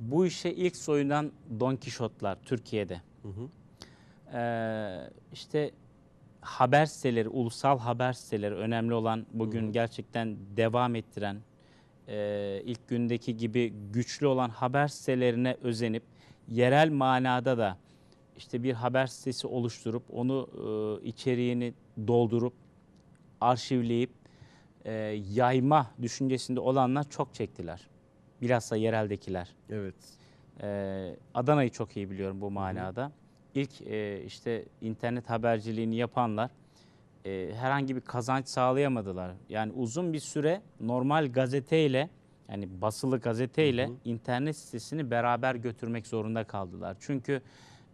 Bu işe ilk soyunan Don Kişotlar Türkiye'de. Hı hı. Ee, işte haber siteleri, ulusal haber siteleri önemli olan bugün gerçekten devam ettiren, e, ilk gündeki gibi güçlü olan haber sitelerine özenip yerel manada da işte bir haber sitesi oluşturup onu e, içeriğini doldurup arşivleyip e, yayma düşüncesinde olanlar çok çektiler. Bilhassa yereldekiler. Evet. Ee, Adana'yı çok iyi biliyorum bu manada. İlk e, işte internet haberciliğini yapanlar e, herhangi bir kazanç sağlayamadılar. Yani uzun bir süre normal gazeteyle yani basılı gazeteyle internet sitesini beraber götürmek zorunda kaldılar. Çünkü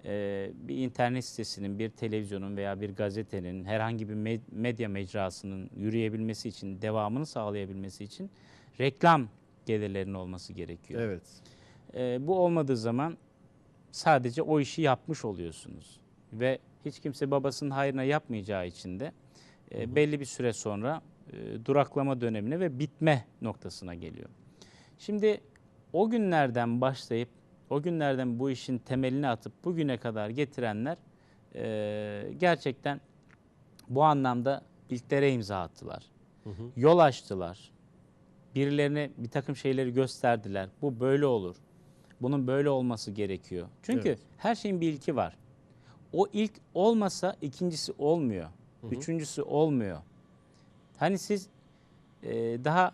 e, bir internet sitesinin, bir televizyonun veya bir gazetenin herhangi bir me- medya mecrasının yürüyebilmesi için, devamını sağlayabilmesi için reklam gelirlerinin olması gerekiyor. Evet. Ee, bu olmadığı zaman sadece o işi yapmış oluyorsunuz. Ve hiç kimse babasının hayrına yapmayacağı için de e, belli bir süre sonra e, duraklama dönemine ve bitme noktasına geliyor. Şimdi o günlerden başlayıp o günlerden bu işin temelini atıp bugüne kadar getirenler e, gerçekten bu anlamda ilklere imza attılar. Hı hı. Yol açtılar. Birilerine bir takım şeyleri gösterdiler. Bu böyle olur. Bunun böyle olması gerekiyor. Çünkü Evet. her şeyin bir ilki var. O ilk olmasa ikincisi olmuyor. Üçüncüsü olmuyor. Hani siz e, daha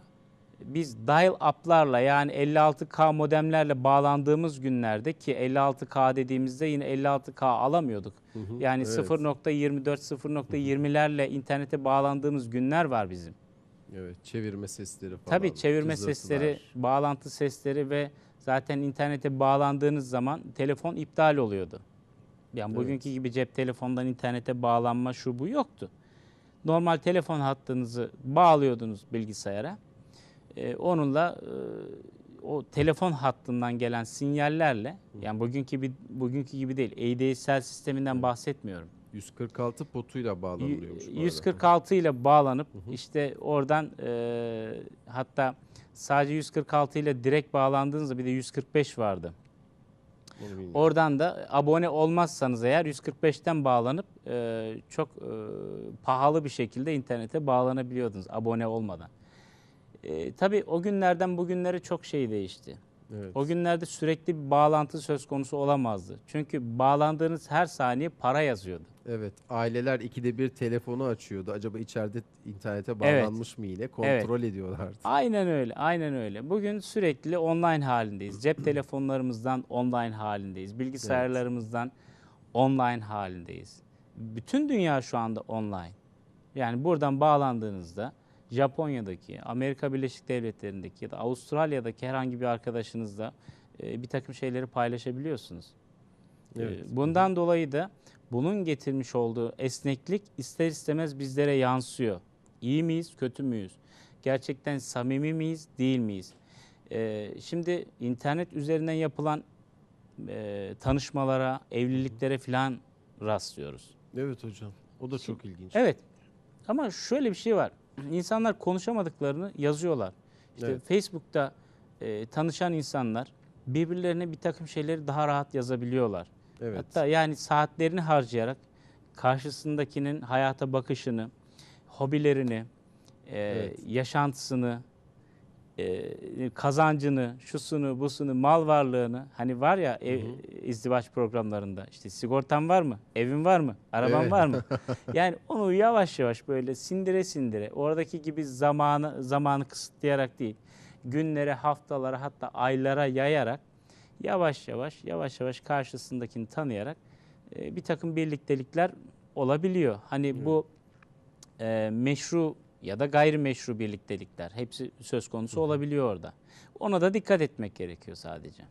biz dial-up'larla yani 56K modemlerle bağlandığımız günlerde ki 56K dediğimizde yine 56K alamıyorduk. Hı hı. Yani Evet. 0.24, 0.20'lerle internete bağlandığımız günler var bizim. Evet. Çevirme sesleri falan. Tabii çevirme cızırtılar. sesleri, bağlantı sesleri ve zaten internete bağlandığınız zaman telefon iptal oluyordu. Yani Evet. bugünkü gibi cep telefondan internete bağlanma şu bu yoktu. Normal telefon hattınızı bağlıyordunuz bilgisayara. Ee, onunla e, o telefon hattından gelen sinyallerle yani bugünkü gibi bugünkü gibi değil. ADSL sisteminden bahsetmiyorum. 146 potuyla arada. 146 ile bağlanıp işte oradan e, hatta sadece 146 ile direkt bağlandığınızda bir de 145 vardı. Oradan da abone olmazsanız eğer 145'ten bağlanıp e, çok e, pahalı bir şekilde internete bağlanabiliyordunuz abone olmadan. E, tabii o günlerden bugünlere çok şey değişti. Evet. O günlerde sürekli bir bağlantı söz konusu olamazdı. Çünkü bağlandığınız her saniye para yazıyordu. Evet. Aileler ikide bir telefonu açıyordu. Acaba içeride internete Evet. bağlanmış mı yine kontrol ediyorlardı. Aynen öyle, aynen öyle. Bugün sürekli online halindeyiz. Cep telefonlarımızdan online halindeyiz. Bilgisayarlarımızdan online halindeyiz. Bütün dünya şu anda online. Yani buradan bağlandığınızda Japonya'daki, Amerika Birleşik Devletleri'ndeki ya da Avustralya'daki herhangi bir arkadaşınızla e, bir takım şeyleri paylaşabiliyorsunuz. E, Evet. Bundan dolayı da bunun getirmiş olduğu esneklik ister istemez bizlere yansıyor. İyi miyiz, kötü müyüz? Gerçekten samimi miyiz, değil miyiz? E, şimdi internet üzerinden yapılan e, tanışmalara, evliliklere falan rastlıyoruz. Evet hocam. O da çok ilginç. Evet. Ama şöyle bir şey var. İnsanlar konuşamadıklarını yazıyorlar. İşte Evet. Facebook'ta e, tanışan insanlar birbirlerine bir takım şeyleri daha rahat yazabiliyorlar. Evet. Hatta yani saatlerini harcayarak karşısındakinin hayata bakışını, hobilerini, e, Evet. yaşantısını, e, kazancını, şusunu, busunu, mal varlığını hani var ya ev, izdivaç programlarında işte sigortan var mı, evin var mı, araban Evet. var mı? Yani onu yavaş yavaş böyle sindire sindire oradaki gibi zamanı zamanı kısıtlayarak değil, günlere, haftalara hatta aylara yayarak yavaş yavaş yavaş yavaş karşısındakini tanıyarak e, bir takım birliktelikler olabiliyor. Hani bu e, meşru ya da gayrimeşru birliktelikler hepsi söz konusu olabiliyor orada. Ona da dikkat etmek gerekiyor sadece.